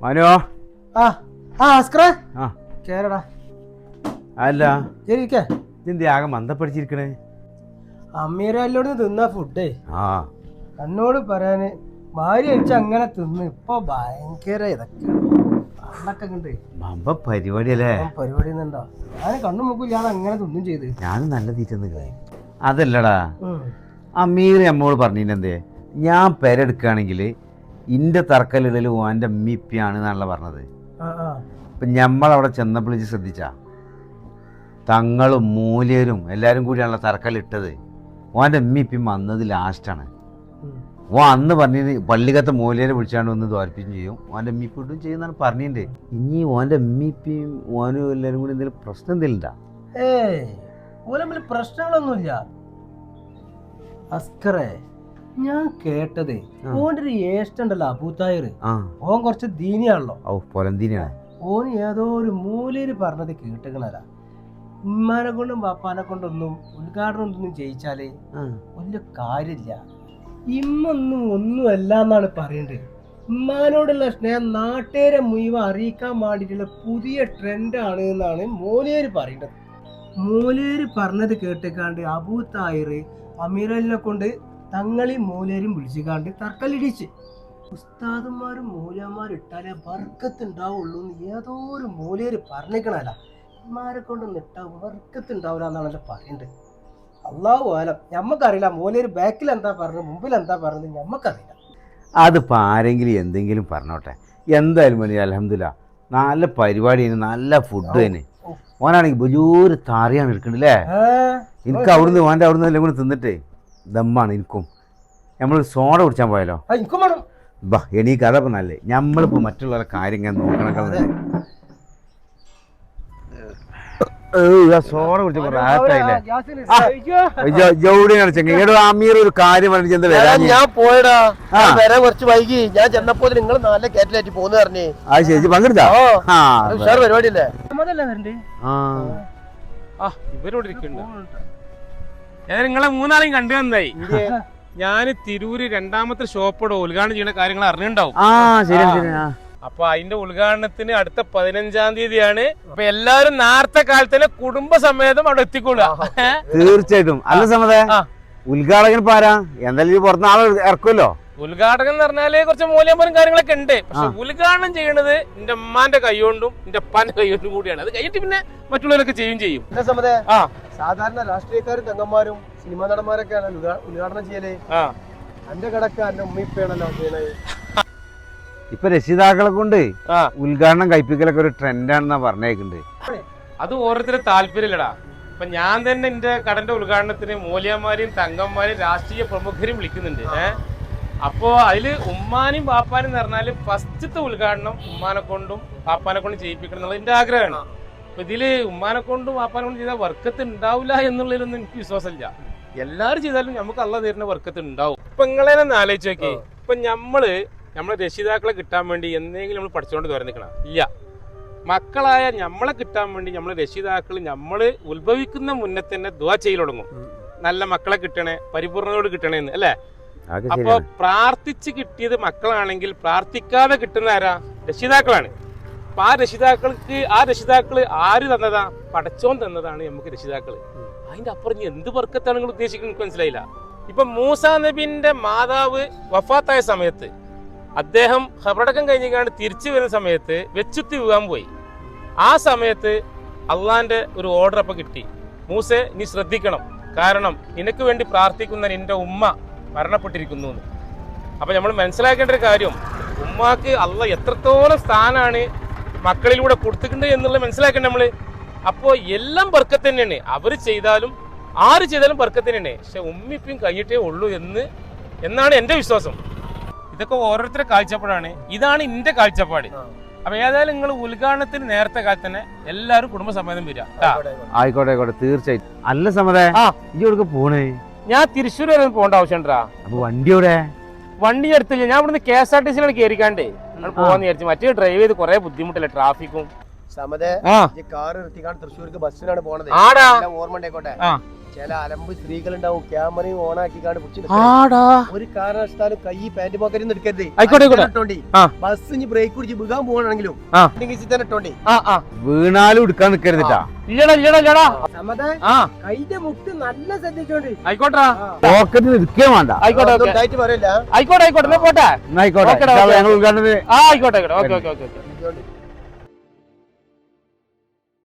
മനോ? ആ ആ അസ്കറേ? ആ. കേരടാ അല്ല. ശരിക്കേ ഇതെന്ത് ആകെ മന്ദപ്പടിച്ചിരിക്കണേ? അമ്മീരല്ലോട് തിന്ന ഫുഡേ. ആ. എന്നോട് പറയാന് ഭാര്യ അടിച്ച് അങ്ങനെ തിന്ന്. ഇപ്പൊ ഭയങ്കര ഇതൊക്കെ പണ്ടൊക്കെ കണ്ട് മമ്പ പരിപാടിയല്ലേ? പരിപാടി ഞാൻ കണ്ണു മുക്കില്ലാതെ അങ്ങനെ തിന്നും ചെയ്ത്. ഞാൻ നല്ല തീറ്റ അതല്ലടാ. ഉം. അമീർ നമ്മോട് പറഞ്ഞിട്ടെന്തേ ഞാൻ പെരെടുക്കുകയാണെങ്കിൽ ഇന്റെ തറക്കല്ലിടൽ ഓന്റെ അമ്മിപ്പിയാണ് എന്നാണല്ലോ പറഞ്ഞത്. ഇപ്പം ഞമ്മളവിടെ ചെന്നപ്പോൾ ഇച്ച് ശ്രദ്ധിച്ച. തങ്ങളും മൂല്യരും എല്ലാവരും കൂടിയാണല്ലോ തർക്കലിട്ടത്. ഓന്റെ അമ്മിപ്പിയും വന്നത് ലാസ്റ്റാണ്. ഓ അന്ന് പറഞ്ഞത് പള്ളിക്കത്തെ മൂലേനെ വിളിച്ചാണ്ട് ഒന്ന് ദ്വാരിപ്പിക്കും ചെയ്യും. ഓന്റെ അമ്മിപ്പി ഇട്ടും ചെയ്യുന്നതാണ് പറഞ്ഞിട്ടുണ്ട് ഇനി ഓന്റെ അമ്മിപ്പിയും ഓനും എല്ലാവരും കൂടി എന്തെങ്കിലും പ്രശ്നം എന്തെങ്കിലും ഉണ്ടാ ഏയ് പ്രശ്നങ്ങളൊന്നുമില്ല. അസ്കറേ. ഞാൻ കേട്ടത്. ഓന്റെ ഒരു ഏഷ്ടണ്ടല്ലോ അബൂത്തായർ ഓൻ കുറച്ച് ദീനിയാണല്ലോ. ഓന് ഏതോ ഒരു മൂലയിൽ പറഞ്ഞത് കേട്ടുകളല്ല ഉമ്മാനെ കൊണ്ടും പാപ്പാനെ കൊണ്ടൊന്നും ഉദ്ഘാടനം ഒന്നും ജയിച്ചാൽ വലിയ കാര്യമില്ല. ഇമ്മൊന്നും ഒന്നുമല്ല എന്നാണ് പറയേണ്ടത് ഉമ്മാനോടുള്ള സ്നേഹം നാട്ടുകാരെ മുഴുവൻ അറിയിക്കാൻ വേണ്ടിയിട്ടുള്ള പുതിയ ട്രെൻഡാണ് എന്നാണ് മോലേര് പറയേണ്ടത്. മോലേര് പറഞ്ഞത് കേട്ടിക്കാണ്ട് അബൂ തായർ അമീറലിനെ കൊണ്ട് തങ്ങളി മൂലേരും വിളിച്ചുകാണ്ട് തർക്കലിടിച്ച് ഉസ്താദന്മാരും മൂലന്മാരും ഇട്ടാലേ വർക്കത്തുണ്ടാവുള്ളൂ എന്ന് ഏതോ ഒരു മൂലേര് പറഞ്ഞേക്കണല്ല ഇമാരെ കൊണ്ടൊന്നും ഇട്ടാ വർക്കത്തുണ്ടാവില്ല എന്നാണ് എന്റെ പറയേണ്ടത് അള്ളാഹു ആലം. ഞമ്മക്കറിയില്ല മൂലേര് ബാക്കിൽ എന്താ പറഞ്ഞത് മുമ്പിൽ എന്താ പറഞ്ഞത് ഞമ്മക്കറിയില്ല. അതിപ്പോൾ ആരെങ്കിലും എന്തെങ്കിലും പറഞ്ഞോട്ടെ. എന്തായാലും മതി അലഹമില്ല നല്ല പരിപാടി തന്നെ നല്ല ഫുഡ് തന്നെ. ഓനാണെങ്കിൽ വലിയൊരു താറിയാണ് എടുക്കണ്ടല്ലേ? എനിക്ക് അവിടുന്ന് ഓന്റെ അവിടുന്ന് എല്ലാം കൂടി തിന്നിട്ടേ. ദമ്മാണ് എനിക്കും. നമ്മൾ സോഡ കുടിച്ചാൻ പോയാലോ? ആ, എനിക്കും വേണം. ബാ എനിക്ക് അതപ്പം നല്ലേ. നമ്മളിപ്പോൾ മറ്റുള്ളവരുടെ കാര്യം ഇങ്ങനെ നോക്കണൊക്കെ സോഡ കുടിച്ചപ്പോ റാറ്റായില്ലേ. ജൗഡിയാണ് ചെങ്ങ അമീർ ഒരു കാര്യം പറഞ്ഞു ചെന്ന് വരാൻ ഞാൻ പോയടാ. വരെ വരാൻ കുറച്ച് വൈകി. ഞാൻ ചെന്നപ്പോ നിങ്ങൾ നല്ല കയറ്റിലാറ്റി പോന്ന് പറഞ്ഞേ. അത് ശരി പങ്കെടുത്താ? ഉഷാർ പരിപാടിയല്ലേ? അതല്ല വരണ്ടേ? ആ. ആ ഇവരോട് ഇരിക്കുന്നുണ്ട് ഞാൻ നിങ്ങളെ മൂന്നാളെയും കണ്ടു തന്നായി ഞാൻ തിരൂര് രണ്ടാമത്തെ ഷോപ്പോടെ ഉദ്ഘാടനം ചെയ്യുന്ന കാര്യങ്ങൾ ആ അപ്പൊ അതിന്റെ ഉദ്ഘാടനത്തിന് അടുത്ത പതിനഞ്ചാം തീയതിയാണ് അപ്പൊ എല്ലാരും നേരത്തെ കാലത്തന്നെ കുടുംബ കുടുംബസമേതം അവിടെ എത്തിക്കൊള്ളുക. തീർച്ചയായിട്ടും. അല്ല സമതേ. ഉദ്ഘാടകൻ പാരാ എന്തായാലും ഈ പുറത്ത് ആളെ ഇറക്കുമല്ലോ. ഉദ്ഘാടകം എന്ന് പറഞ്ഞാൽ കുറച്ച് മൂല്യമ്പരം കാര്യങ്ങളൊക്കെ ഉണ്ട്. പക്ഷെ. ഉദ്ഘാടനം ചെയ്യണത് എന്റെ അമ്മാന്റെ കൈകൊണ്ടും എന്റെ അപ്പാന്റെ കൈകൊണ്ടും കൂടിയാണ്. അത് കഴിഞ്ഞിട്ട് പിന്നെ മറ്റുള്ളവരൊക്കെ ചെയ്യും ചെയ്യും. ആ. സാധാരണ രാഷ്ട്രീയക്കാരും തങ്ങന്മാരും സിനിമാ നടന്മാരൊക്കെ ഉദ്ഘാ- ഉദ്ഘാടനം ചെയ്യലേ. ആ. എന്റെ കടക്ക എന്റെ ഉമ്മിപ്പയാണല്ലോ ചെയ്യണത്. ഇപ്പൊ രക്ഷിതാക്കളെ കൊണ്ട് ഉദ്ഘാടനം കഴിപ്പിക്കലൊക്കെ ഒരു ട്രെൻഡാണെന്നാ പറഞ്ഞേക്കുന്നുണ്ട് അത് ഓരോരുത്തരുടെ താല്പര്യമില്ലടാ ഇപ്പൊ ഞാൻ തന്നെ എന്റെ കടന്റെ ഉദ്ഘാടനത്തിന് മൂല്യന്മാരെയും തങ്കന്മാരെയും രാഷ്ട്രീയ പ്രമുഖരും വിളിക്കുന്നുണ്ട്. ഏഹ് അപ്പോ അതിൽ ഉമ്മാനും പാപ്പാനും എന്ന് പറഞ്ഞാൽ ഫസ്റ്റത്തെ ഉദ്ഘാടനം ഉമ്മാനെ കൊണ്ടും പാപ്പാനെ കൊണ്ടും ചെയ്യിപ്പിക്കണം എന്നുള്ളത് എന്റെ ആഗ്രഹമാണ് അപ്പൊ ഇതിൽ ഉമ്മാനെ കൊണ്ടും പാപ്പാനെ കൊണ്ടും ചെയ്താൽ വർക്കത്ത് ഉണ്ടാവില്ല എന്നുള്ളതിലൊന്നും എനിക്ക് വിശ്വാസമില്ല. എല്ലാവരും ചെയ്താലും നമുക്ക് അള്ള തരുന്ന വർക്കത്ത് ഉണ്ടാവും. ഇപ്പൊ നിങ്ങളെ ഒന്ന് ആലോചിച്ച് നോക്കി ഇപ്പൊ നമ്മൾ നമ്മളെ രക്ഷിതാക്കളെ കിട്ടാൻ വേണ്ടി എന്തെങ്കിലും നമ്മൾ പഠിച്ചുകൊണ്ട് തുറന്നിക്കണം ഇല്ല. മക്കളായ നമ്മളെ കിട്ടാൻ വേണ്ടി നമ്മളെ രക്ഷിതാക്കൾ നമ്മൾ ഉത്ഭവിക്കുന്ന മുന്നേ തന്നെ ദുവാ ചെയ്യൽ തുടങ്ങും. നല്ല മക്കളെ കിട്ടണേ പരിപൂർണതയോട് കിട്ടണേന്ന് അല്ലേ? അപ്പൊ പ്രാർത്ഥിച്ച് കിട്ടിയത് മക്കളാണെങ്കിൽ പ്രാർത്ഥിക്കാതെ കിട്ടുന്ന ആരാ? രക്ഷിതാക്കളാണ്. അപ്പൊ ആ രക്ഷിതാക്കൾക്ക് ആ രക്ഷിതാക്കൾ ആര് തന്നതാ? പടച്ചോൻ തന്നതാണ് നമുക്ക് രക്ഷിതാക്കൾ. അതിന്റെ അപ്പുറം എന്ത് വർക്കത്താണ് നിങ്ങൾ ഉദ്ദേശിക്കുന്നത് എനിക്ക് മനസ്സിലായില്ല. ഇപ്പൊ മൂസ നബിന്റെ മാതാവ് വഫാത്തായ സമയത്ത് അദ്ദേഹം ഹബറടക്കം കഴിഞ്ഞാണ് തിരിച്ചു വരുന്ന സമയത്ത് വെച്ചുത്തി വീഴാൻ പോയി. ആ സമയത്ത് അള്ളാന്റെ ഒരു ഓർഡർ അപ്പൊ കിട്ടി. മൂസെ നീ ശ്രദ്ധിക്കണം. കാരണം നിനക്ക് വേണ്ടി പ്രാർത്ഥിക്കുന്ന നിന്റെ ഉമ്മ മരണപ്പെട്ടിരിക്കുന്നു എന്ന്. അപ്പൊ നമ്മൾ മനസ്സിലാക്കേണ്ട ഒരു കാര്യം ഉമ്മാക്ക് അള്ള എത്രത്തോളം സ്ഥാനാണ് മക്കളിലൂടെ കൊടുത്തിട്ടുണ്ട് എന്നുള്ളത് മനസ്സിലാക്കേണ്ട നമ്മൾ അപ്പോൾ എല്ലാം ബർക്കത്ത് തന്നെയാണ്. അവർ ചെയ്താലും ആര് ചെയ്താലും ബർക്കത്ത് തന്നെയാണ്. പക്ഷെ ഉമ്മിപ്പിയും കഴിഞ്ഞിട്ടേ ഉള്ളൂ എന്ന് എന്നാണ് എന്റെ വിശ്വാസം. ഇതൊക്കെ ഓരോരുത്തരുടെ കാഴ്ചപ്പാടാണ്. ഇതാണ് എന്റെ കാഴ്ചപ്പാട്. അപ്പൊ ഏതായാലും നിങ്ങൾ ഉദ്ഘാടനത്തിന് നേരത്തെ കാലത്ത് തന്നെ എല്ലാവരും കുടുംബസമേതം വരിക. ട്ടാ. ആയിക്കോട്ടെ ആയിക്കോട്ടെ. തീർച്ചയായിട്ടും. അല്ല സമതേ ആ. ഇജ്ജ് പോണേ? ഞാൻ തൃശ്ശൂർ വരെ പോകേണ്ട ആവശ്യമുണ്ടാ അപ്പൊ വണ്ടി എവിടെ? വണ്ടി എടുത്തില്ല. ഞാൻ ഇവിടുന്ന് കെ എസ് ആർ ടി സിയിലാണ് കയറിക്കാണ്ടേ നമ്മൾ പോവാന്ന് വിചാരിച്ചു. മറ്റേ ഡ്രൈവ് ചെയ്ത് കുറെ ബുദ്ധിമുട്ടല്ലേ ട്രാഫിക്കും സമതെ ഈ കാർ നിർത്തിക്കാണ്ട് തൃശ്ശൂർക്ക് ബസ്സിലാണ് പോണത്. ഓർമ്മ ഉണ്ടായിക്കോട്ടെ ആ. ചില അലമ്പ് സ്ത്രീകളുണ്ടാവും. ക്യാമറയും ഓൺ ആക്കി കാണ്ട് പിടിച്ച് ആടാ. ഒരു കാരണവശാലും കൈ പാന്റ് പോക്കറ്റിൽ നിന്ന് എടുക്കരുത്. ആയിക്കോട്ടെ, ആയിക്കോട്ടെ. ഇട്ടോണ്ടി. ആ. ബസ് ഇനി ബ്രേക്ക് പിടിച്ച് വീകാൻ പോകണമെങ്കിലും ആ. തന്നെ ഇട്ടോണ്ടി. ആ ആ. വീണാലും എടുക്കാൻ നിക്കരുതിട്ടാ ഇല്ലടാ ഇല്ലടാ ഇല്ലടാ. സമ്മതേ ആ. കൈന്റെ മുട്ട് നല്ല ശ്രദ്ധിച്ചോണ്ട്. ആയിക്കോട്ടാ. പോക്കറ്റിൽ വേണ്ട. ആയിക്കോട്ടെ ഓക്കെ. ഡയറ്റ് പറയല്ല. ആയിക്കോട്ടെ ആയിക്കോട്ടെ. എന്നാ പോട്ടെ. എന്നാ ആയിക്കോട്ടെ ഓക്കെടാ, ഇൻഷാ ഓക്കെ. ഞങ്ങൾ ഉദ്ഘാടനത്തിന് ആ ആയിക്കോട്ടെ ആയിക്കോട്ടെ. Okay okay okay.